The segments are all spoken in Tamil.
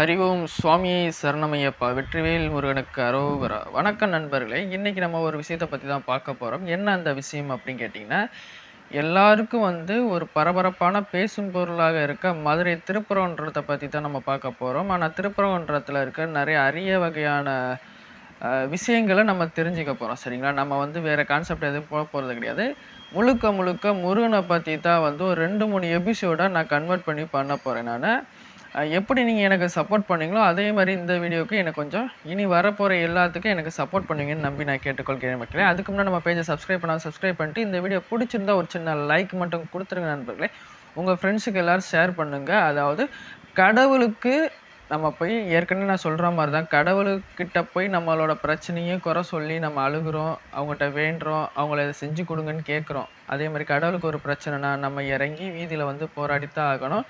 ஹரி ஓம் சுவாமியை சரணமையப்பா. வெற்றிவேல் முருகனுக்கு அரோகரா. வணக்கம் நண்பர்களே இன்றைக்கி நம்ம ஒரு விஷயத்தை பற்றி தான் பார்க்க போகிறோம் என்ன அந்த விஷயம் அப்படின்னு கேட்டிங்கன்னா எல்லாருக்கும் வந்து ஒரு பரபரப்பான பேசும் பொருளாக இருக்க மதுரை திருப்புறன்றத்தை பற்றி தான் நம்ம பார்க்க போகிறோம் ஆனால் திருப்புறன்றத்தில் இருக்க நிறைய அரிய வகையான விஷயங்களை நம்ம தெரிஞ்சுக்க போகிறோம் சரிங்களா? நம்ம வந்து வேறு கான்செப்ட் எதுவும் போக போகிறது கிடையாது. முழுக்க முழுக்க முருகனை பற்றி தான் வந்து ஒரு ரெண்டு மூணு எபிசோடாக நான் கன்வெர்ட் பண்ணி பண்ண போகிறேன் நான். எப்படி நீங்கள் எனக்கு சப்போர்ட் பண்ணீங்களோ அதே மாதிரி இந்த வீடியோவுக்கு எனக்கு கொஞ்சம் இனி வரப்போகிற எல்லாத்துக்கும் எனக்கு சப்போர்ட் பண்ணுவீங்கன்னு நம்பி நான் கேட்டுக்கொள்கிறேன் மக்களே. அதுக்கு முன்னாடி நம்ம பேஜை சப்ஸ்கிரைப் பண்ணால் சப்ஸ்கிரைப் பண்ணிட்டு இந்த வீடியோ பிடிச்சிருந்தா ஒரு சின்ன லைக் மட்டும் கொடுத்துருங்க நண்பர்களே. உங்கள் ஃப்ரெண்ட்ஸுக்கு எல்லோரும் ஷேர் பண்ணுங்கள் அதாவது கடவுளுக்கு நம்ம போய் ஏற்கனவே நான் சொல்கிற மாதிரி தான் கடவுளுக்கிட்ட போய் நம்மளோட பிரச்சனையும் குறை சொல்லி நம்ம அழுகுறோம் அவங்ககிட்ட வேண்டுறோம் அவங்கள இதை செஞ்சு கொடுங்கன்னு கேட்குறோம். அதே மாதிரி கடவுளுக்கு ஒரு பிரச்சனைனா நம்ம இறங்கி வீதியில் வந்து போராடித்தான் ஆகணும்.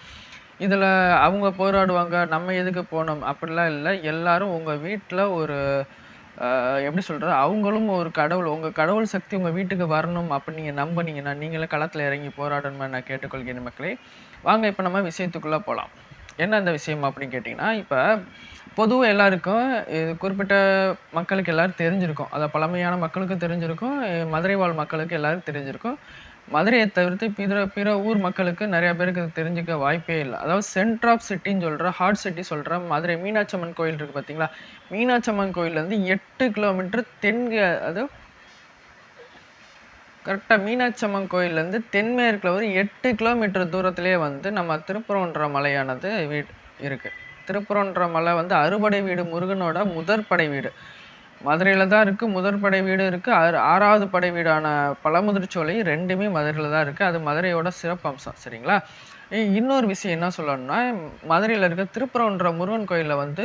இதில் அவங்க போராடுவாங்க நம்ம எதுக்கு போகணும் அப்படிலாம் இல்லை. எல்லாரும் உங்கள் வீட்டில் ஒரு எப்படி சொல்கிறது அவங்களும் ஒரு கடவுள். உங்கள் கடவுள் சக்தி உங்கள் வீட்டுக்கு வரணும் அப்படி நீங்கள் நம்பினீங்கன்னா நீங்களே களத்தில் இறங்கி போராடணும்னு நான் கேட்டுக்கொள்கிறேன் மக்களே. வாங்க இப்போ நம்ம விஷயத்துக்குள்ளே போகலாம் என்ன அந்த விஷயம் அப்படின்னு கேட்டிங்கன்னா இப்போ பொதுவாக எல்லாருக்கும் இது குறிப்பிட்ட மக்களுக்கு எல்லோரும் தெரிஞ்சிருக்கும். அதை பழமையான மக்களுக்கும் தெரிஞ்சிருக்கும். மதுரை வாழ் மக்களுக்கு எல்லோரும் தெரிஞ்சிருக்கும். மதுரையை தவிர்த்து பிற பிற ஊர் மக்களுக்கு நிறைய பேருக்கு இது தெரிஞ்சுக்க வாய்ப்பே இல்லை. அதாவது சென்டர் ஆஃப் சிட்டின்னு சொல்கிற ஹார்ட் சிட்டி சொல்கிற மதுரை மீனாட்சி அம்மன் கோயில் இருக்குது பார்த்தீங்களா? மீனாட்சம்மன் கோயிலேருந்து எட்டு கிலோமீட்டர் தென்க அது கரெக்டாக மீனாட்சி அம்மன் கோயிலேருந்து தென்மேற்கில் ஒரு எட்டு கிலோமீட்டர் தூரத்திலே வந்து நம்ம திருப்புறம்ன்ற மலையானது வீடு இருக்குது திருப்புறம்ன்ற மலை வந்து அறுபடை வீடு முருகனோட முதற்படை வீடு. மதுரையில் தான் இருக்குது முதற் படை வீடு இருக்குது ஆறு ஆறாவது படை வீடான பழமுதிர்ச்சோலை ரெண்டுமே மதுரையில் தான் இருக்குது அது மதுரையோட சிறப்பம்சம். சரிங்களா? இன்னொரு விஷயம் என்ன சொல்லணும்னா மதுரையில் இருக்க திருப்புறம்ன்ற முருகன் கோயிலில் வந்து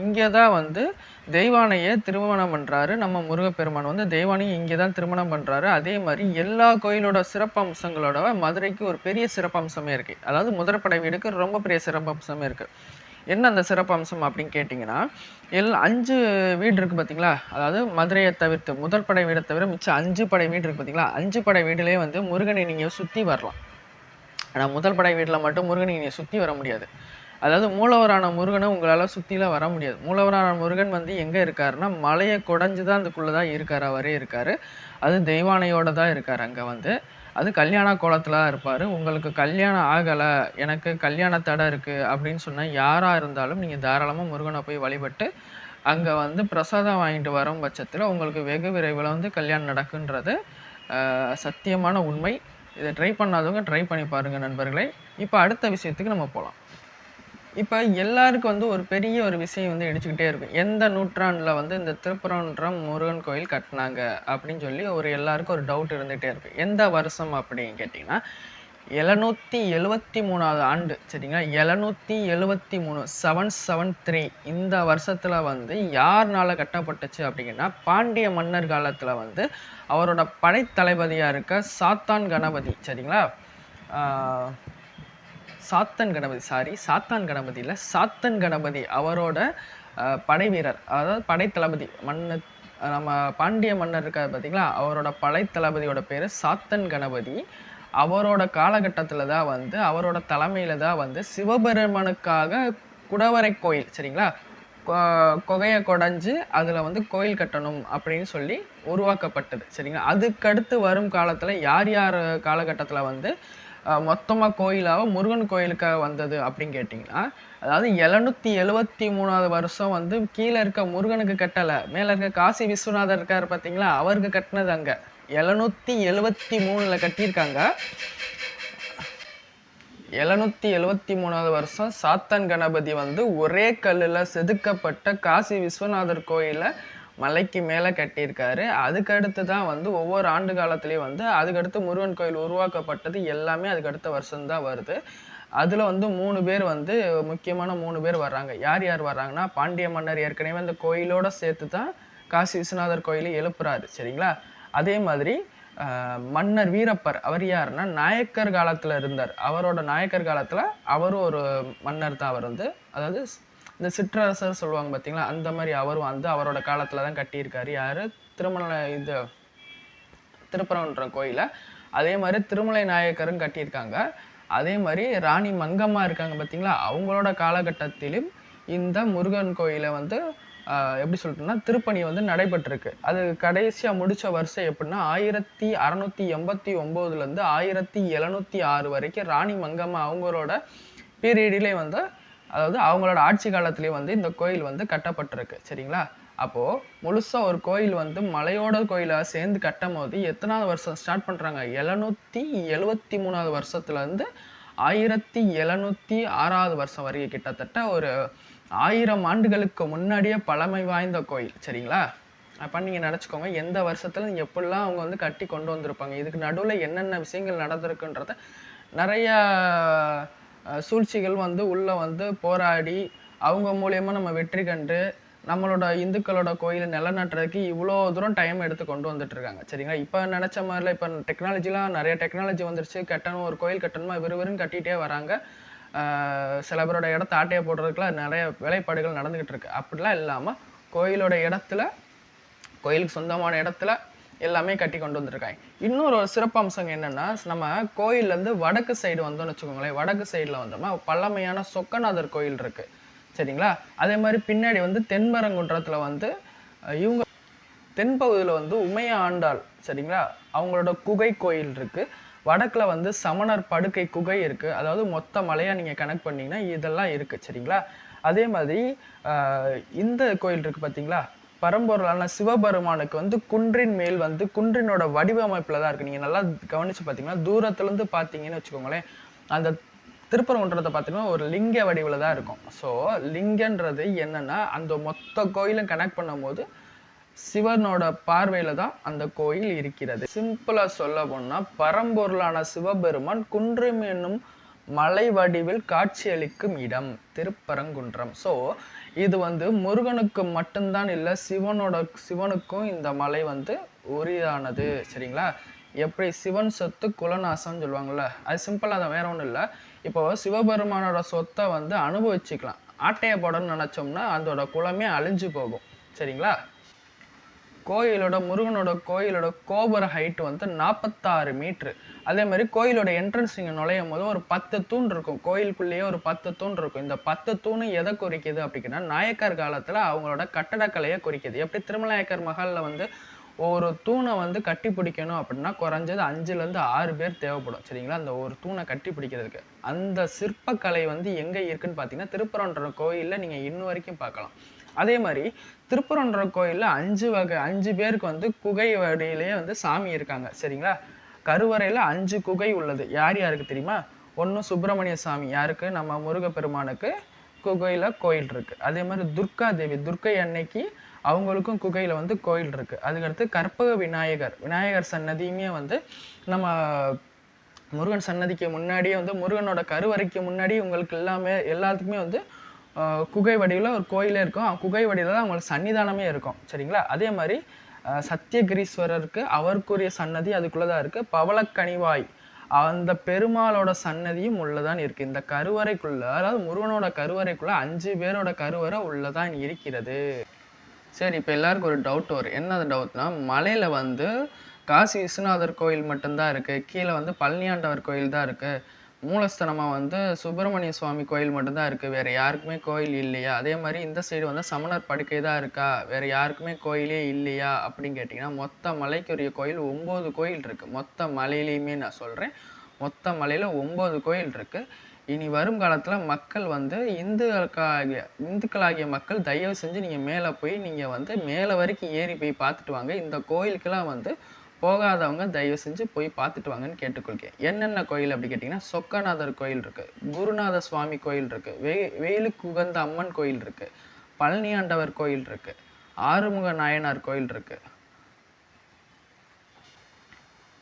இங்கே தான் வந்து தெய்வானையை திருமணம் பண்ணுறாரு நம்ம முருகப்பெருமான் வந்து தெய்வானையை இங்கே தான் திருமணம் பண்ணுறாரு அதே மாதிரி எல்லா கோயிலோட சிறப்பம்சங்களோட மதுரைக்கு ஒரு பெரிய சிறப்பம்சமே இருக்குது அதாவது முதற்படை வீடுக்கு ரொம்ப பெரிய சிறப்பம்சமே இருக்குது என்ன அந்த சிறப்பம்சம் அப்படின்னு கேட்டிங்கன்னா எல் அஞ்சு வீடு இருக்குது பார்த்தீங்களா அதாவது மதுரையை தவிர்த்து முதல் படை வீடை தவிர மிச்சம் அஞ்சு படை வீடு இருக்குது பார்த்தீங்களா அஞ்சு படை வீடுலேயே வந்து முருகனை நீங்கள் சுற்றி வரலாம். ஆனால் முதல் படை வீட்டில் மட்டும் முருகனை நீங்கள் சுற்றி வர முடியாது. அதாவது மூலவரான முருகனை உங்களால் சுற்றிலாம் வர முடியாது. மூலவரான முருகன் வந்து எங்கே இருக்காருன்னா மலையை குடஞ்சு தான் அதுக்குள்ளே தான் இருக்கார் அவரே இருக்கார். அது தெய்வானையோட தான் இருக்கார் அங்கே வந்து. அது கல்யாண கோலத்தில் தான் இருப்பார். உங்களுக்கு கல்யாணம் ஆகலை எனக்கு கல்யாண தடை இருக்குது அப்படின்னு சொன்னால் யாராக இருந்தாலும் நீங்கள் தாராளமாக முருகனை போய் வழிபட்டு அங்கே வந்து பிரசாதம் வாங்கிட்டு வரும் பட்சத்தில் உங்களுக்கு வெகு விரைவில் வந்து கல்யாணம் நடக்குன்றது சத்தியமான உண்மை. இதை ட்ரை பண்ணாதவங்க ட்ரை பண்ணி பாருங்கள் நண்பர்களே. இப்போ அடுத்த விஷயத்துக்கு நம்ம போகலாம் இப்போ எல்லாருக்கும் வந்து ஒரு பெரிய ஒரு விஷயம் வந்து இடிச்சுக்கிட்டே இருக்கும் எந்த நூற்றாண்டில் வந்து இந்த திருப்புறன்றம் முருகன் கோயில் கட்டினாங்க அப்படின்னு சொல்லி ஒரு எல்லாருக்கும் ஒரு டவுட் இருந்துகிட்டே இருக்கு. எந்த வருஷம் அப்படின்னு கேட்டிங்கன்னா எழுநூற்றி எழுவத்தி மூணாவது ஆண்டு சரிங்களா? எழுநூற்றி எழுவத்தி மூணு செவன் செவன் த்ரீ இந்த வருஷத்தில் வந்து யார்னால் கட்டப்பட்டுச்சு அப்படிங்கன்னா பாண்டிய மன்னர் காலத்தில் வந்து அவரோட படைத்தளபதியாக இருக்க சாத்தான் கணபதி சரிங்களா? சாத்தன் கணபதி சாரி சாத்தான் கணபதி இல்லை சாத்தன் கணபதி அவரோட படை வீரர் அதாவது படைத்தளபதி மன்ன நம்ம பாண்டிய மன்னர் இருக்கார் பார்த்தீங்களா அவரோட படைத்தளபதியோட பேர் சாத்தன் கணபதி. அவரோட காலகட்டத்தில் தான் வந்து அவரோட தலைமையில் தான் வந்து சிவபெருமனுக்காக குடவரை கோயில் சரிங்களா? கொ- கொகையை கொடைஞ்சு அதில் வந்து கோயில் கட்டணும் அப்படின்னு சொல்லி உருவாக்கப்பட்டது சரிங்களா? அதுக்கடுத்து வரும் காலத்தில் யார் யார் காலகட்டத்தில் வந்து மொத்தமாக கோயிலாக முருகன் கோயிலுக்காக வந்தது அப்படின்னு கேட்டிங்கன்னா அதாவது எழுநூற்றி எழுவத்தி மூணாவது வருஷம் வந்து கீழே இருக்க முருகனுக்கு கட்டலை. மேலே இருக்க காசி விஸ்வநாதர் இருக்கார் பார்த்தீங்களா அவருக்கு கட்டினது அங்கே. எழுநூற்றி எழுவத்தி மூணில் கட்டியிருக்காங்க. எழுநூற்றி எழுவத்தி மூணாவது வருஷம் சாத்தன் கணபதி வந்து ஒரே கல்லில் செதுக்கப்பட்ட காசி விஸ்வநாதர் கோயிலை மலைக்கு மேலே கட்டியிருக்காரு. அதுக்கடுத்து தான் வந்து ஒவ்வொரு ஆண்டு காலத்துலேயும் வந்து அதுக்கடுத்து முருகன் கோயில் உருவாக்கப்பட்டது எல்லாமே அதுக்கடுத்த வருஷம்தான் வருது. அதில் வந்து மூணு பேர் வந்து முக்கியமான மூணு பேர் வர்றாங்க. யார் யார் வர்றாங்கன்னா பாண்டிய மன்னர் ஏற்கனவே அந்த கோயிலோட சேர்த்து தான் காசி விஸ்வநாதர் கோயிலை எழுப்புறாரு. சரிங்களா? அதே மாதிரி மன்னர் வீரப்பர் அவர் யாருன்னா நாயக்கர் காலத்தில் இருந்தார். அவரோட நாயக்கர் காலத்தில் அவரும் ஒரு மன்னர் தான் அவர் வந்து. அதாவது இந்த சிற்றரசர் சொல்லுவாங்க பார்த்தீங்களா அந்த மாதிரி அவரும் வந்து அவரோட காலத்தில் தான் கட்டியிருக்காரு. யார்? திருமண இது திருப்பரங்குன்றம் கோயிலை. அதே மாதிரி திருமலை நாயக்கரும் கட்டியிருக்காங்க. அதே மாதிரி ராணி மங்கம்மா இருக்காங்க பார்த்தீங்களா அவங்களோட காலகட்டத்திலும் இந்த முருகன் கோயிலை வந்து எப்படி சொல்லிட்டோம்னா திருப்பணி வந்து நடைபெற்றிருக்கு. அது கடைசியாக முடித்த வருஷம் எப்படின்னா ஆயிரத்தி அறநூற்றி எண்பத்தி ஒம்போதுலேருந்து ஆயிரத்தி எழுநூற்றி ஆறு வரைக்கும் ராணி மங்கம்மா அவங்களோட பீரியடிலே வந்து அதாவது அவங்களோட ஆட்சி காலத்திலே வந்து இந்த கோயில் வந்து கட்டப்பட்டிருக்கு சரிங்களா? அப்போது முழுசாக ஒரு கோயில் வந்து மலையோட கோயிலாக சேர்ந்து கட்டும் போது எத்தனாவது வருஷம் ஸ்டார்ட் பண்ணுறாங்க எழுநூற்றி எழுவத்தி மூணாவது வருஷத்துலேருந்து ஆயிரத்தி எழுநூற்றி ஆறாவது வருஷம் வரைக்கும் கிட்டத்தட்ட ஒரு ஆயிரம் ஆண்டுகளுக்கு முன்னாடியே பழமை வாய்ந்த கோயில் சரிங்களா? அப்போ நீங்கள் நினச்சிக்கோங்க எந்த வருஷத்துல எப்படிலாம் அவங்க வந்து கட்டி கொண்டு வந்திருப்பாங்க? இதுக்கு நடுவில் என்னென்ன விஷயங்கள் நடந்திருக்குன்றத நிறையா சூழ்ச்சிகள் வந்து உள்ளே வந்து போராடி அவங்க மூலியமா நம்ம வெற்றி கண்டு நம்மளோட இந்துக்களோட கோயிலை நிலநாட்டுறதுக்கு இவ்வளோ தூரம் டைம் எடுத்து கொண்டு வந்துட்டு இருக்காங்க சரிங்களா? இப்போ நினச்ச மாதிரில இப்போ டெக்னாலஜிலாம் நிறைய டெக்னாலஜி வந்துருச்சு. கட்டணும் ஒரு கோயில் கட்டணுமா? விறுவிறுன்னு கட்டிகிட்டே வராங்க. சில பேரோட இடத்த ஆட்டையை போடுறதுக்குலாம் நிறைய வேலைப்பாடுகள் நடந்துக்கிட்டு இருக்கு அப்படிலாம் இல்லாமல் கோயிலோட இடத்துல கோயிலுக்கு சொந்தமான இடத்துல எல்லாமே கட்டி கொண்டு வந்திருக்காங்க. இன்னொரு ஒரு சிறப்பம்சம் என்னென்னா நம்ம கோயிலேருந்து வடக்கு சைடு வந்தோம்னு வச்சுக்கோங்களேன். வடக்கு சைடில் வந்தோமா பழமையான சொக்கநாதர் கோயில் இருக்குது சரிங்களா? அதே மாதிரி பின்னாடி வந்து தென்மரங்குன்றத்தில் வந்து இவங்க தென்பகுதியில் வந்து உமைய ஆண்டாள். சரிங்களா? அவங்களோட குகை கோயில் இருக்குது வடக்கில் வந்து சமணர் படுக்கை குகை இருக்குது அதாவது மொத்த மலையாக நீங்கள் கனெக்ட் பண்ணிங்கன்னா இதெல்லாம் இருக்குது சரிங்களா? அதே மாதிரி இந்த கோயில் இருக்குது பார்த்தீங்களா பரம்பொருளான சிவபெருமானுக்கு வந்து குன்றின் மேல் வந்து குன்றினோட வடிவமைப்பில் தான் இருக்கு. நீங்க நல்லா கவனிச்சு பார்த்தீங்கன்னா தூரத்துல இருந்து பார்த்தீங்கன்னு வச்சுக்கோங்களேன் அந்த திருப்பரங்குன்றத்தை பார்த்தீங்கன்னா ஒரு லிங்க வடிவில் தான் இருக்கும். ஸோ லிங்கன்றது என்னன்னா அந்த மொத்த கோயிலும் கனெக்ட் பண்ணும்போது சிவனோட பார்வையில தான் அந்த கோயில் இருக்கிறது. சிம்பிளா சொல்ல போனா பரம்பொருளான சிவபெருமான் குன்றம் என்னும் மலை வடிவில் காட்சியளிக்கும் இடம் திருப்பரங்குன்றம். ஸோ இது வந்து முருகனுக்கு மட்டும்தான் இல்லை சிவனோட சிவனுக்கும் இந்த மலை வந்து உரிதானது சரிங்களா? எப்படி சிவன் சொத்து குலநாசம்னு சொல்லுவாங்கல்ல அது சிம்பிளாக அதை வேற ஒன்றும் இல்லை. இப்போ சிவபெருமானோட சொத்தை வந்து அனுபவிச்சுக்கலாம். ஆட்டையை போடணும்னு நினச்சோம்னா அதோட குலமே அழிஞ்சு போகும். சரிங்களா? கோயிலோட முருகனோட கோயிலோட கோபுர ஹைட் வந்து நாற்பத்தாறு மீட்ரு அதே மாதிரி கோயிலோட என்ட்ரன்ஸ் இங்கே நுழையும் போது ஒரு பத்து தூண் இருக்கும். கோயிலுக்குள்ளேயே ஒரு பத்து தூண் இருக்கும். இந்த பத்து தூண் எதை குறிக்கிது அப்படின்னா நாயக்கர் காலத்தில் அவங்களோட கட்டடக்கலையை குறிக்கிது. எப்படி திருமலாயக்கர் மஹாலில் வந்து ஒரு தூணை வந்து கட்டி பிடிக்கணும் அப்படின்னா குறைஞ்சது அஞ்சுலேருந்து ஆறு பேர் தேவைப்படும். சரிங்களா? அந்த ஒரு தூணை கட்டி பிடிக்கிறதுக்கு. அந்த சிற்பக்கலை வந்து எங்கே இருக்குன்னு பார்த்தீங்கன்னா திருப்பரன்ற கோயிலில் நீங்கள் இன்னும் வரைக்கும் பார்க்கலாம். அதே மாதிரி திருப்பரன்ற கோயிலில் அஞ்சு வகை அஞ்சு பேருக்கு வந்து குகை வடியிலேயே வந்து சாமி இருக்காங்க. சரிங்களா? கருவறையில் அஞ்சு குகை உள்ளது. யார் யாருக்கு தெரியுமா? ஒன்று சுப்பிரமணிய சாமி யாருக்கு? நம்ம முருகப்பெருமானுக்கு குகையில் கோயில் இருக்குது அதே மாதிரி துர்கா தேவி துர்க்கை அன்னைக்கு அவங்களுக்கும் குகையில் வந்து கோயில் இருக்குது அதுக்கடுத்து கற்பக விநாயகர். விநாயகர் சன்னதியுமே வந்து நம்ம முருகன் சன்னதிக்கு முன்னாடியே வந்து முருகனோட கருவறைக்கு முன்னாடி உங்களுக்கு எல்லாமே எல்லாத்துக்குமே வந்து குகை வடிவில் ஒரு கோயிலே இருக்கும். குகை வடிவில் தான் அவங்களுக்கு சன்னிதானமே இருக்கும். சரிங்களா? அதே மாதிரி சத்தியகிரீஸ்வரருக்கு அவருக்குரிய சன்னதி அதுக்குள்ளே தான் இருக்குது பவளக்கனிவாய் அந்த பெருமாளோட சன்னதியும் உள்ளதான் இருக்கு. இந்த கருவறைக்குள்ள அதாவது முருகனோட கருவறைக்குள்ள அஞ்சு பேரோட கருவறை உள்ளதான் இருக்கிறது. சரி இப்போ எல்லாருக்கும் ஒரு டவுட் வரும். என்ன டவுட்னா மலையில் வந்து காசி விஸ்வநாதர் கோயில் மட்டும்தான் இருக்குது கீழே வந்து பழனியாண்டவர் கோயில் தான் இருக்குது மூலஸ்தனமாக வந்து சுப்பிரமணிய சுவாமி கோயில் மட்டும்தான் இருக்குது வேறு யாருக்குமே கோயில் இல்லையா? அதே மாதிரி இந்த சைடு வந்து சமணர் படுக்கை தான் இருக்கா? வேறு யாருக்குமே கோயிலே இல்லையா? அப்படின்னு கேட்டிங்கன்னா மொத்த மலைக்குரிய கோயில் ஒம்பது கோயில் இருக்குது மொத்த மலையிலையுமே நான் சொல்கிறேன் மொத்த மலையில் ஒம்பது கோயில் இருக்குது இனி வரும் காலத்தில் மக்கள் வந்து இந்துக்களுக்காகிய இந்துக்களாகிய மக்கள் தயவு செஞ்சு நீங்கள் மேலே போய் நீங்கள் வந்து மேலே வரைக்கும் ஏறி போய் பார்த்துட்டு வாங்க. இந்த கோயிலுக்கெல்லாம் வந்து போகாதவங்க தயவு செஞ்சு போய் பார்த்துட்டு வாங்கன்னு கேட்டுக்கொள்கிறேன் என்னென்ன கோயில் அப்படி கேட்டிங்கன்னா சொக்கநாதர் கோயில் இருக்குது குருநாத சுவாமி கோயில் இருக்குது வெ வெயிலுக்கு உகந்த அம்மன் கோயில் இருக்குது பழனியாண்டவர் கோயில் இருக்குது ஆறுமுக நாயனார் கோயில் இருக்குது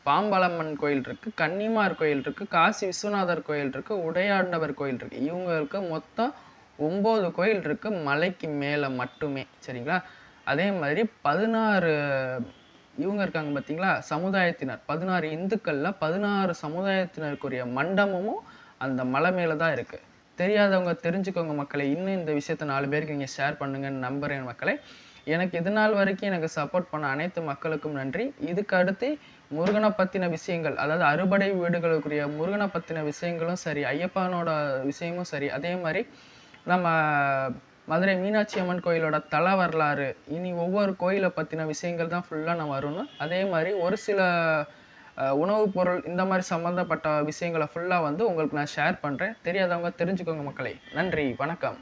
பாம்பலம்மன் கோயில் இருக்கு கன்னிமார் கோயில் இருக்கு காசி விஸ்வநாதர் கோயில் இருக்கு உடையாண்டவர் கோயில் இருக்கு. இவங்களுக்கு மொத்தம் ஒம்பது கோயில் இருக்கு மலைக்கு மேலே மட்டுமே. சரிங்களா? அதே மாதிரி பதினாறு இவங்க இருக்காங்க பார்த்தீங்களா சமுதாயத்தினர். பதினாறு இந்துக்களில் பதினாறு சமுதாயத்தினருக்குரிய மண்டபமும் அந்த மலை மேலே தான் இருக்குது தெரியாதவங்க தெரிஞ்சுக்கோங்க மக்களை. இன்னும் இந்த விஷயத்த நாலு பேருக்கு நீங்கள் ஷேர் பண்ணுங்கன்னு நம்புறேன் மக்களை. எனக்கு இது நாள் வரைக்கும் எனக்கு சப்போர்ட் பண்ண அனைத்து மக்களுக்கும் நன்றி. இதுக்கு அடுத்து முருகனை பற்றின விஷயங்கள் அதாவது அறுபடை வீடுகளுக்குரிய முருகனை பற்றின விஷயங்களும் சரி ஐயப்பனோட விஷயமும் சரி அதே மாதிரி நம்ம மதுரை மீனாட்சி அம்மன் கோயிலோட தல வரலாறு. இனி ஒவ்வொரு கோயிலை பற்றின விஷயங்கள் தான் ஃபுல்லாக நான் வரணும். அதே மாதிரி ஒரு சில உணவுப் பொருள் இந்த மாதிரி சம்மந்தப்பட்ட விஷயங்களை ஃபுல்லாக வந்து உங்களுக்கு நான் ஷேர் பண்ணுறேன் தெரியாதவங்க தெரிஞ்சுக்கோங்க மக்களே. நன்றி வணக்கம்.